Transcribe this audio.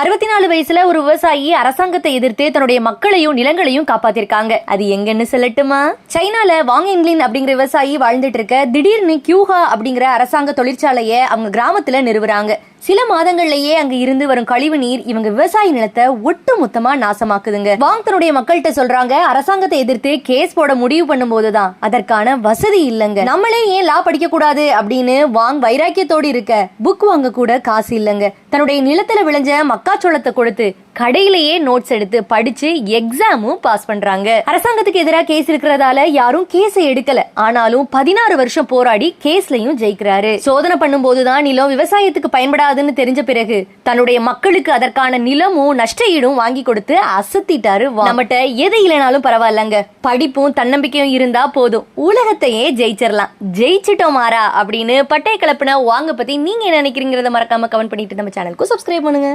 அறுபத்தி நாலு வயசுல ஒரு விவசாயி அரசாங்கத்தை எதிர்த்து தன்னுடைய மக்களையும் நிலங்களையும் காப்பாத்திருக்காங்க. அது எங்கன்னு சொல்லட்டுமா? சைனால வாங் இங்லின் அப்படிங்கிற விவசாயி வாழ்ந்துட்டு இருக்க திடீர்னு கியூஹா அப்படிங்கிற அரசாங்க தொழிற்சாலையை அவங்க கிராமத்துல நிறுவுறாங்க. சில மாதங்கள்லயே அங்க இருந்து வரும் கழிவு நீர் இவங்க விவசாய நிலத்தை ஒட்டு மொத்தமா நாசமாக்குதுங்க. வாங் தன்னுடைய மக்கள்கிட்ட சொல்றாங்க அரசாங்கத்தை எதிர்த்து கேஸ் போட முடிவு பண்ணும் போதுதான் அதற்கான வசதி இல்லைங்க. நம்மளே ஏன் லா படிக்க கூடாது அப்படின்னு வாங் வைராக்கியத்தோடு இருக்க புக் வாங்க கூட காசு இல்லைங்க. தன்னுடைய நிலத்துல விளைஞ்ச மக்காச்சோளத்தை கொடுத்து கடையிலேயே நோட்ஸ் எடுத்து படிச்சு எக்ஸாமும் பாஸ் பண்றாங்க. அரசாங்கத்துக்கு எதிராக கேஸ் இருக்கிறதால யாரும் கேஸை எடுக்கல. ஆனாலும் பதினாறு வருஷம் போராடி கேஸ்லயும் ஜெயிக்கிறாரு. சோதனை பண்ணும்போதுதான் நிலம் விவசாயத்துக்கு பயன்படாதுன்னு தெரிஞ்ச பிறகு தன்னுடைய மக்களுக்கு அதற்கான நிலமும் நஷ்ட ஈடும் வாங்கி கொடுத்து அசத்திட்டாரு நம்மகிட்ட எது இல்லைனாலும் பரவாயில்லங்க. படிப்பும் தன்னம்பிக்கையும் இருந்தா போதும். உலகத்தையே ஜெயிச்சிடலாம் ஜெயிச்சிட்டோம் மாறா அப்படின்னு பட்டை கலப்புன வாங்க பத்தி நீங்க என்ன நினைக்கிறீங்கிறத மறக்காம கமெண்ட் பண்ணிட்டு நம்ம சேனலுக்கு சப்ஸ்கிரைப் பண்ணுங்க.